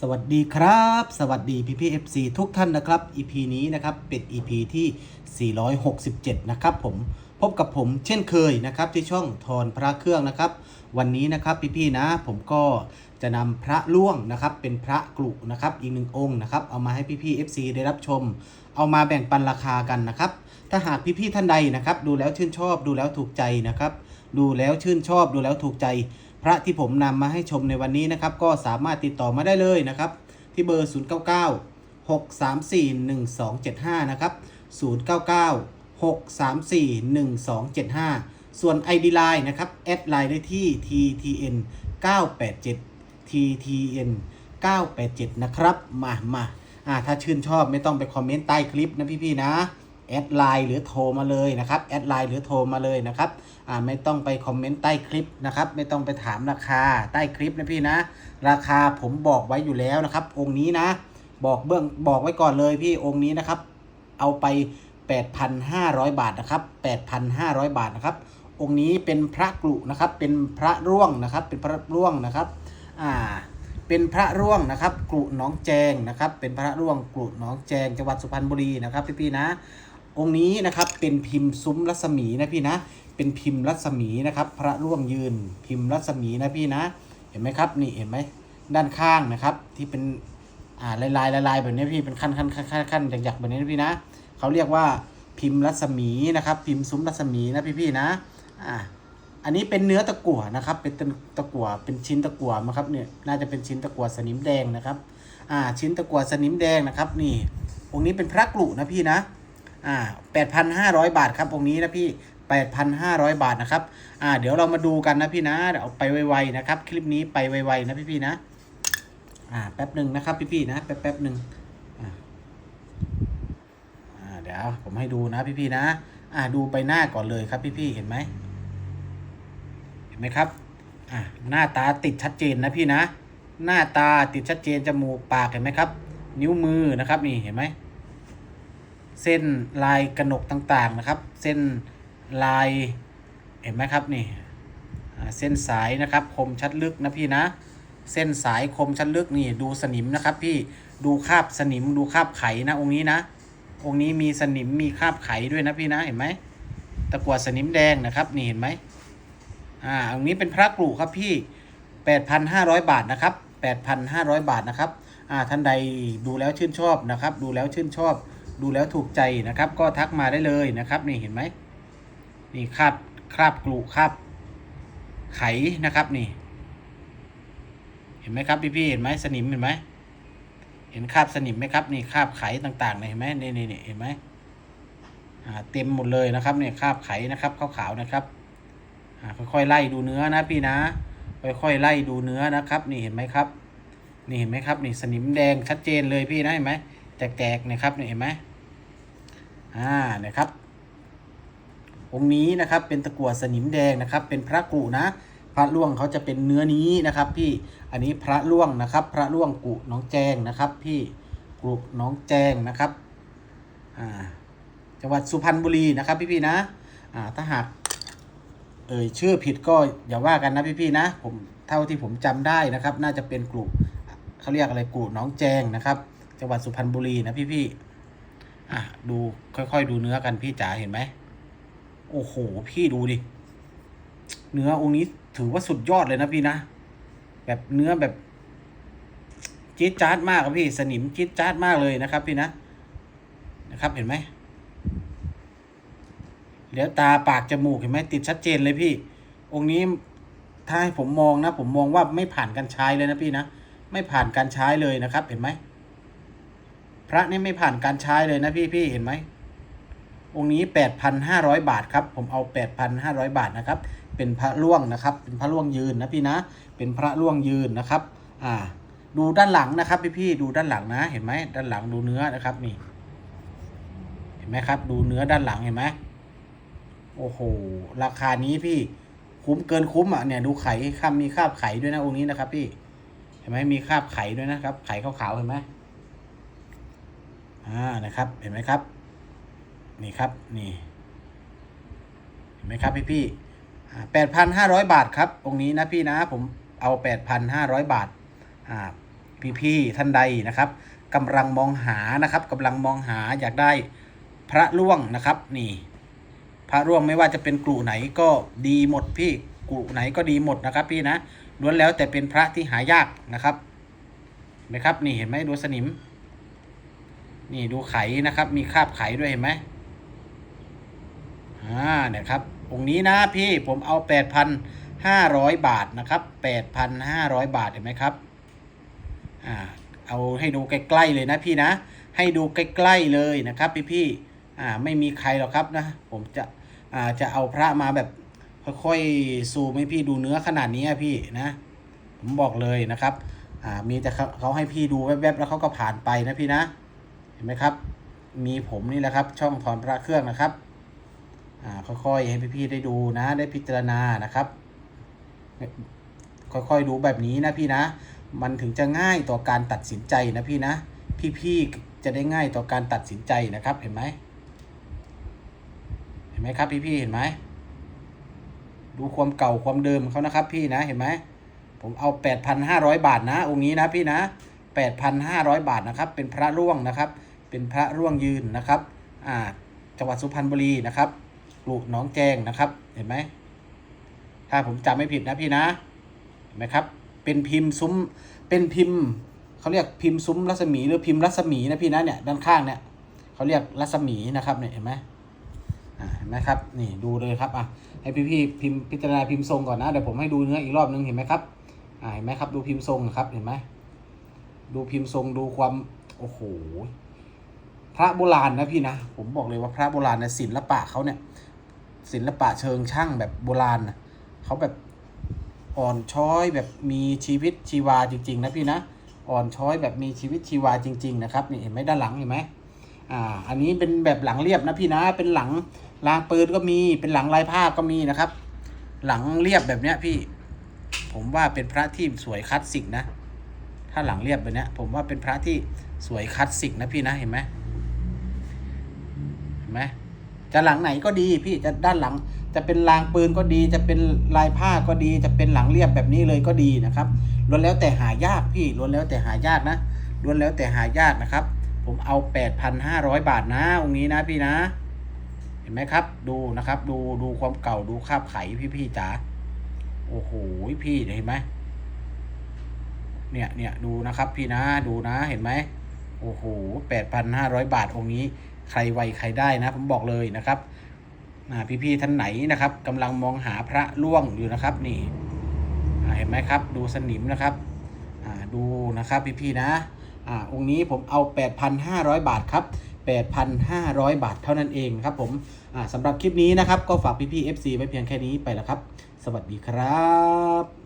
สวัสดีครับ สวัสดีพี่พี่ FC ทุกท่านนะครับ EP นี้นะครับเป็น EP ที่ 467 นะครับผมพบกับผมเช่นเคยนะครับที่ช่องทอนพระเครื่องนะครับ วันนี้นะครับพี่พี่ๆนะ ผมก็จะนำพระล่วงนะครับ เป็นพระกลุนะครับอีกหนึ่งองค์นะครับ เอามาให้พี่พี่ๆ FC ได้รับชม เอามาแบ่งปันราคากันนะครับ ถ้าหากพี่พี่ๆท่านใดนะครับ ดูแล้วชื่นชอบดูแล้วถูกใจนะครับ ดูแล้วชื่นชอบดูแล้วถูกใจ ระที่ผมนำมาให้ชมในวันนี้นะครับ ก็สามารถติดต่อมาได้เลยนะครับ ที่เบอร์ 099 634 1275 นะครับ 099 634 1275 ส่วน ID Line นะครับ แอดไลน์ได้ที่ TTN 987 TTN 987 นะครับ มามาอ่าถ้าชื่นชอบไม่ต้องไปคอมเมนต์ใต้คลิปนะพี่ๆนะ แอดไลน์หรือโทรมาเลยนะครับแอดไลน์หรือโทรมาเลยนะครับอ่าไม่ต้องไปคอมเมนต์ใต้คลิปนะครับไม่ต้องไปถามราคาใต้คลิปนะพี่นะ ราคาผมบอกไว้อยู่แล้วนะครับ องค์นี้นะ บอกเบื้องบอกไว้ก่อนเลยพี่องค์นี้นะครับ เอาไป 8,500 บาทนะครับ 8,500 บาทนะครับ องค์นี้เป็นพระกลุนะครับ เป็นพระร่วงนะครับ เป็นพระร่วงนะครับอ่าเป็นพระร่วงนะครับกลุหน้องแจงนะครับ เป็นพระร่วงกลุหน้องแจงจังหวัดสุพรรณบุรีนะครับพี่ๆนะ องค์นี้นะครับเป็นพิมพ์ซุ้มรัศมีนะพี่นะ เป็นพิมพ์รัศมีนะครับ พระร่วงยืนพิมพ์รัศมีนะพี่นะ เห็นไหมครับ นี่เห็นไหมด้านข้างนะครับ ที่เป็นอ่าลายลายลายแบบนี้พี่เป็นขั้นขั้นขั้นขั้นขั้นหยักๆแบบนี้นะพี่นะเขาเรียกว่าพิมพ์รัศมีนะครับ พิมพ์ซุ้มรัศมีนะพี่พี่นะอ่าอันนี้เป็นเนื้อตะกั่วนะครับ เป็นตะกั่วเป็นชิ้นตะกั่วนะครับเนี่ยน่าจะเป็นชิ้นตะกั่วสนิมแดงนะครับ อ่า ชิ้นตะกั่วสนิมแดงนะครับ นี่องค์นี้เป็นพระกลุนะพี่นะ อ่า8,500บาทครับองค์นี้นะพี่8,500บาทนะครับอ่าเดี๋ยวเรามาดูกันนะพี่นะเดี๋ยวเอาไปไวๆนะครับ คลิปนี้ไปไวๆนะพี่ๆนะอ่าแป๊บหนึ่งนะครับพี่ๆนะแป๊บแป๊บหนึ่งอ่าเดี๋ยวผมให้ดูนะพี่ๆนะอ่าดูไปหน้าก่อนเลยครับพี่ๆเห็นไหมเห็นไหมครับอ่าหน้าตาติดชัดเจนนะพี่นะ หน้าตาติดชัดเจนจมูกปากเห็นไหมครับ นิ้วมือนะครับนี่เห็นไหม เส้นลายกระหนกต่างๆนะครับ เส้นลายเห็นไหมครับนี่เส้นสายนะครับคมชัดลึกนะพี่นะ เส้นสายคมชัดลึกนี่ดูสนิมนะครับ พี่ดูคาบสนิมดูคาบไขนะองค์นี้นะ องค์นี้มีสนิมมีคาบไขด้วยนะพี่นะเห็นไหมตะกั่วสนิมแดงนะครับนี่เห็นไหมอ่าองค์นี้เป็นพระกรุครับพี่8,500บาทนะครับ8,500บาทนะครับอ่าท่านใดดูแล้วชื่นชอบนะครับ ดูแล้วชื่นชอบ ดูแล้วถูกใจนะครับ ก็ทักมาได้เลยนะครับ นี่เห็นไหมนี่คราบคราบกลุคราบไขนะครับนี่ เห็นไหมครับพี่พี่เห็นไหมสนิมเห็นไหมเห็นคราบสนิมไหมครับนี่คราบไขต่างๆเนี่ยเห็นไหมนี่นี่นี่เห็นไหมอ่าเต็มหมดเลยนะครับเนี่ยคราบไขนะครับขาวๆนะครับอ่าค่อยๆไล่ดูเนื้อนะพี่นะ ค่อยๆไล่ดูเนื้อนะครับ นี่เห็นไหมครับ นี่เห็นไหมครับ นี่สนิมแดงชัดเจนเลยพี่นะเห็นไหมแตกๆนะครับนี่เห็นไหม อ่านะครับ องค์นี้นะครับเป็นตะกั่วสนิมแดงนะครับ เป็นพระกุนะ พระล่วงเขาจะเป็นเนื้อนี้นะครับพี่อันนี้พระล่วงนะครับ พระล่วงกุน้องแจงนะครับ พี่กุน้องแจงนะครับอ่าจังหวัดสุพรรณบุรีนะครับพี่พี่ๆนะอ่าถ้าหากเอ่ยชื่อผิดก็อย่าว่ากันนะพี่พี่ๆนะ ผมเท่าที่ผมจำได้นะครับ น่าจะเป็นกลุ่มเขาเรียกอะไรกลุ่มน้องแจงนะครับ จังหวัดสุพรรณบุรีนะพี่พี่ๆ อะดูค่อยๆดูเนื้อกันพี่จ๋าเห็นไหมโอ้โหพี่ดูดิ เนื้อองค์นี้ถือว่าสุดยอดเลยนะพี่นะ แบบเนื้อแบบจี๊ดจ๊าดมากครับพี่ สนิมจี๊ดจ๊าดมากเลยนะครับ พี่นะนะครับเห็นไหมเดี๋ยวตาปากจมูกเห็นไหมติดชัดเจนเลยพี่ องค์นี้ถ้าให้ผมมองนะ ผมมองว่าไม่ผ่านการใช้เลยนะพี่นะไม่ผ่านการใช้เลยนะครับ เห็นไหม พระนี่ไม่ผ่านการใช้เลยนะพี่พี่เห็นไหมองค์นี้แปดพันห้าร้อยบาทครับ ผมเอาแปดพันห้าร้อยบาทนะครับ เป็นพระล่วงนะครับ เป็นพระล่วงยืนนะพี่นะ เป็นพระล่วงยืนนะครับ อ่า ดูด้านหลังนะครับ พี่พี่ดูด้านหลังนะ เห็นไหมด้านหลังดูเนื้อนะครับนี่ เห็นไหมครับ ดูเนื้อด้านหลังเห็นไหมโอ้โห ราคานี้พี่คุ้มเกินคุ้มอะเนี่ยดูไข่ข้ามมีคราบไข่ด้วยนะองค์นี้นะครับ พี่ เห็นไหมมีคราบไข่ด้วยนะครับ ไข่ขาวๆเห็นไหม อ่านะครับเห็นไหมครับ นี่ครับนี่เห็นไหมครับพี่พี่แปดพันห้าร้อยบาทครับองค์นี้นะพี่นะผมเอาแปดพันห้าร้อยบาทอ่าพี่ๆท่านใดนะครับกำลังมองหานะครับกำลังมองหาอยากได้พระร่วงนะครับนี่ พระร่วงไม่ว่าจะเป็นกลุ่ไหนก็ดีหมดพี่กลุ่ไหนก็ดีหมดนะครับ พี่นะล้วนแล้วแต่เป็นพระที่หายากนะครับเห็นไหมครับนี่เห็นไหมดูสนิม นี่ดูไขนะครับ มีคราบไขด้วยเห็นไหมอ่าเนี่ยครับองค์นี้นะพี่ผมเอาแปดพันห้าร้อยบาทนะครับแปดพันห้าร้อยบาทเห็นไหมครับอ่าเอาให้ดูใกล้ๆเลยนะพี่นะ ให้ดูใกล้ๆเลยนะครับ พี่ๆอ่าไม่มีใครหรอกครับนะ ผมจะอ่าจะเอาพระมาแบบค่อยๆซูมให้พี่ดูเนื้อขนาดนี้พี่นะ ผมบอกเลยนะครับอ่ามีแต่เขาเขาให้พี่ดูแวบๆแล้วเขาก็ผ่านไปนะพี่นะ เห็นไหมครับ มีผมนี่แหละครับ ช่องถอนพระเครื่องนะครับอ่าค่อยๆให้พี่ๆได้ดูนะ ได้พิจารณานะครับ ค่อยๆดูแบบนี้นะพี่นะ มันถึงจะง่ายต่อการตัดสินใจนะพี่นะ พี่ๆจะได้ง่ายต่อการตัดสินใจนะครับ เห็นไหมเห็นไหมครับ พี่ๆเห็นไหมดูความเก่าความเดิมเขานะครับ พี่นะเห็นไหมผมเอา 8,500 บาทนะ องค์นี้นะพี่นะ 8,500 บาทนะครับ เป็นพระร่วงนะครับ เป็นพระร่วงยืนนะครับอ่าจังหวัดสุพรรณบุรีนะครับปลูกหน้องแจงนะครับ เห็นไหม ถ้าผมจำไม่ผิดนะพี่นะ เห็นไหมครับ เป็นพิมพ์ซุ้ม เป็นพิมพ์เขาเรียกพิมพ์ซุ้มรัศมีหรือพิมพ์รัศมีนะพี่นะเนี่ยด้านข้างเนี่ยเขาเรียกรัศมีนะครับเนี่ยเห็นไหมอ่าเห็นไหมครับ นี่ดูเลยครับอะให้พี่พี่ๆพิมพ์พิจารณาพิมพ์ทรงก่อนนะเดี๋ยวผมให้ดูเนื้ออีกรอบนึงเห็นไหมครับอ่าเห็นไหมครับ ดูพิมพ์ทรงนะครับเห็นไหมดูพิมพ์ทรงดูความโอ้โห พระโบราณนะพี่นะ ผมบอกเลยว่าพระโบราณนะศิลปะเขาเนี่ยศิลปะเชิงช่างแบบโบราณนะเขาแบบอ่อนช้อยแบบมีชีวิตชีวาจริง ๆ นะพี่นะอ่อนช้อยแบบมีชีวิตชีวาจริง ๆ นะครับนี่เห็นไหมด้านหลังเห็นไหมอ่าอันนี้เป็นแบบหลังเรียบนะพี่นะ เป็นหลังรางปืนก็มีเป็นหลังลายผ้าก็มีนะครับ หลังเรียบแบบเนี้ยพี่ ผมว่าเป็นพระที่สวยคลาสสิกนะ ถ้าหลังเรียบแบบเนี้ย ผมว่าเป็นพระที่สวยคลาสสิกนะพี่นะเห็นไหม ไหมจะหลังไหนก็ดีพี่จะด้านหลัง จะเป็นรางปืนก็ดี จะเป็นลายผ้าก็ดี จะเป็นหลังเรียบแบบนี้เลยก็ดีนะครับล้วนแล้วแต่หายากพี่ล้วนแล้วแต่หายากนะล้วนแล้วแต่หายากนะครับ ผมเอา 8,500 บาทนะองค์นี้นะพี่นะ เห็นไหมครับ ดูนะครับ ดูดูความเก่าดูคาบไขพี่พี่ๆจ๋าโอ้โหพี่เห็นไหมเนี่ยเนี่ยดูนะครับพี่นะดูนะเห็นไหมโอ้โหแปดพันห้าร้อยบาทองค์นี้ ใครไวใครได้นะ ผมบอกเลยนะครับอ่าพี่ๆท่านไหนนะครับกำลังมองหาพระล่วงอยู่นะครับนี่เห็นไหมครับ ดูสนิมนะครับอ่าดูนะครับพี่ๆนะอ่าองค์นี้ผมเอา 8,500 บาทครับ 8,500 บาทเท่านั้นเองครับผมอ่าสำหรับคลิปนี้นะครับ ก็ฝากพี่ๆ FC ไว้เพียงแค่นี้ไปแล้วครับ สวัสดีครับ